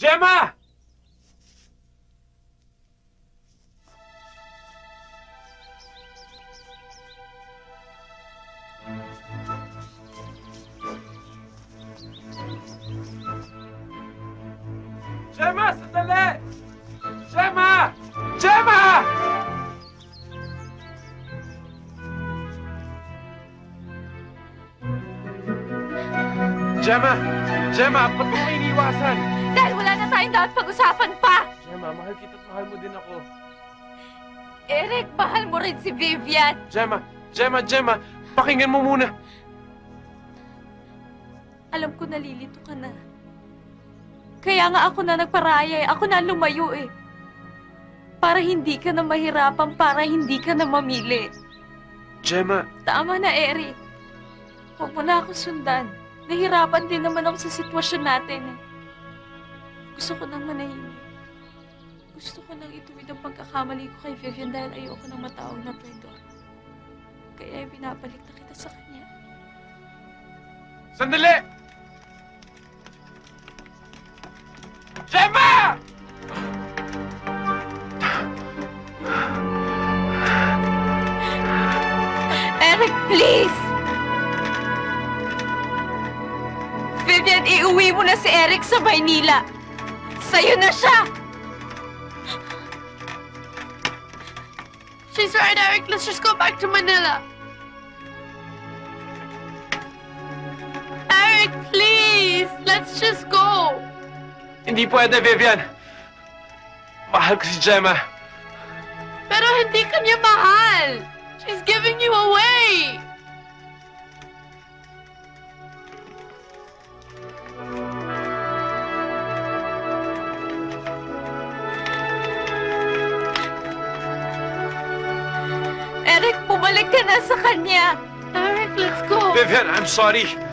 Gemma! Gemma, sandali! Gemma! Gemma! Gemma! Gemma, ba't mo kayo tayong dapat pag-usapan pa! Gemma, mahal kita at mahal mo din ako. Eric, mahal mo rin si Vivian! Gemma, Gemma, Gemma, pakinggan mo muna. Alam ko nalilito ka na. Kaya nga ako na nagparaya eh. Ako na lumayo eh. Para hindi ka na mahirapan, para hindi ka na mamili. Gemma, Tama na, Eric. Huwag mo na ako sundan. Nahirapan din naman ako sa sitwasyon natin eh. Gusto ko nang manahimik. Gusto ko nang ituwid ang pagkakamali ko kay Vivian dahil ayoko nang matawag na traidor. Kaya binabalik na kita sa kanya. sandali! Gemma! Eric, please! Vivian, iuwi mo na si Eric sa Maynila. Sa'yo na siya! She's right, Eric. Let's just go back to Manila. Eric, please! Let's just go! Hindi pwede, Vivian. Mahal ko si Gemma. Pero hindi ka niya mahal! She's giving you away! Eric, bumalik ka na sa kanya! Eric, let's go! Vivian, I'm sorry.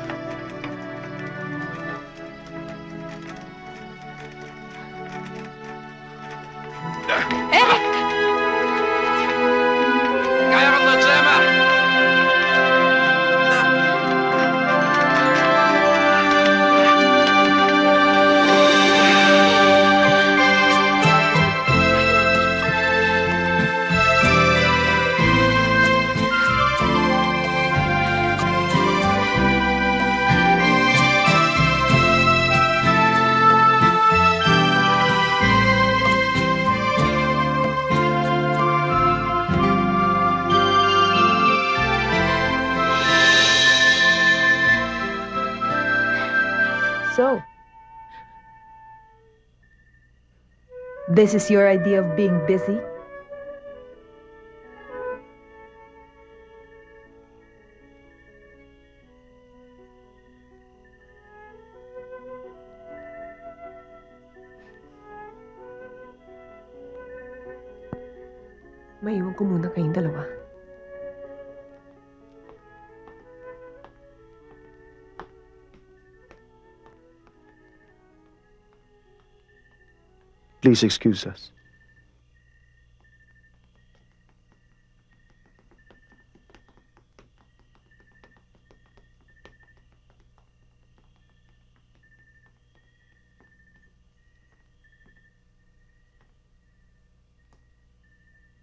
So, this is your idea of being busy? Maiwan ko muna kayong dalawa. Please excuse us.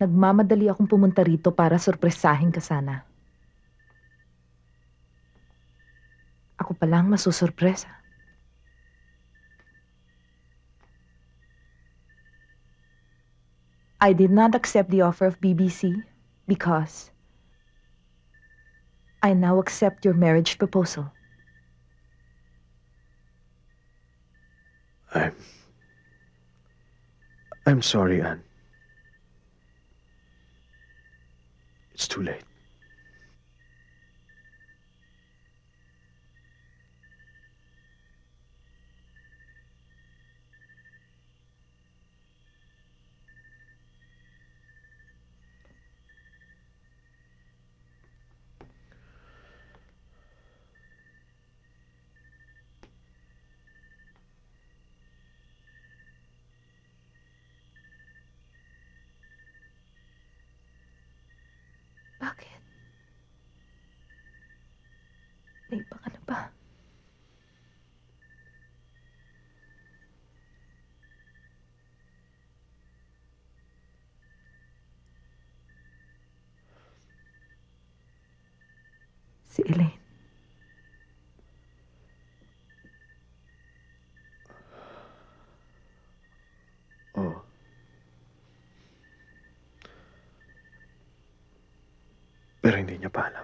Nagmamadali akong pumunta rito para sorpresahin ka sana. Ako pa lang masusurpresa. I did not accept the offer of BBC because I now accept your marriage proposal. I'm. I'm sorry, Anne. It's too late. Naiba ka na ba? Si Elaine. Oh. Pero hindi niya pa alam.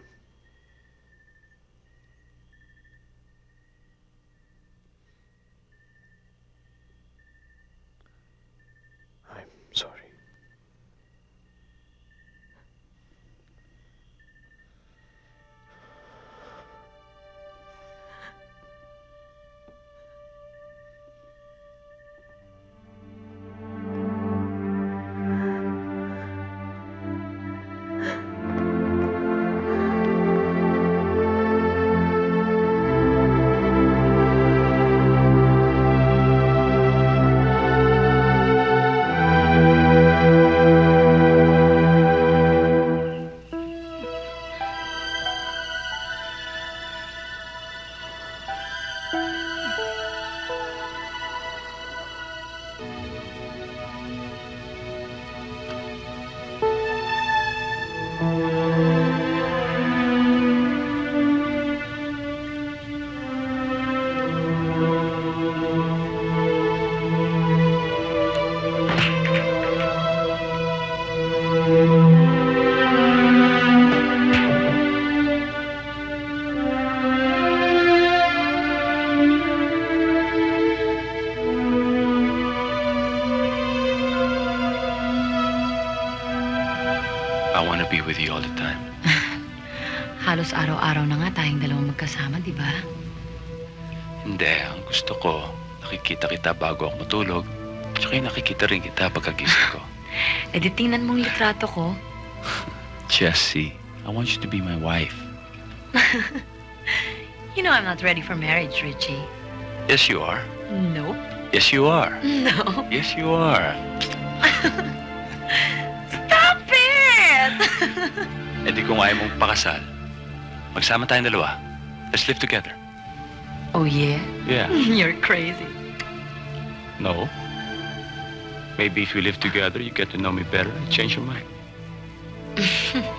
Want to be with you all the time. Halos araw-araw na nga tayong dalawang magkasama, di ba? Hindi, ang gusto ko, nakikita kita bago ako matulog. Tsaka yung nakikita rin kita pagkagising ko. E di tingnan mong litrato ko. Jessie, I want you to be my wife. You know I'm not ready for marriage, Richie. Yes, you are. Nope. Yes, you are. No. Yes, you are. Stop it! E di kung ayaw mong pakasal, magsama tayong dalawa. Let's live together. oh, yeah? Yeah. You're crazy. No. Maybe if we live together, you get to know me better and change your mind.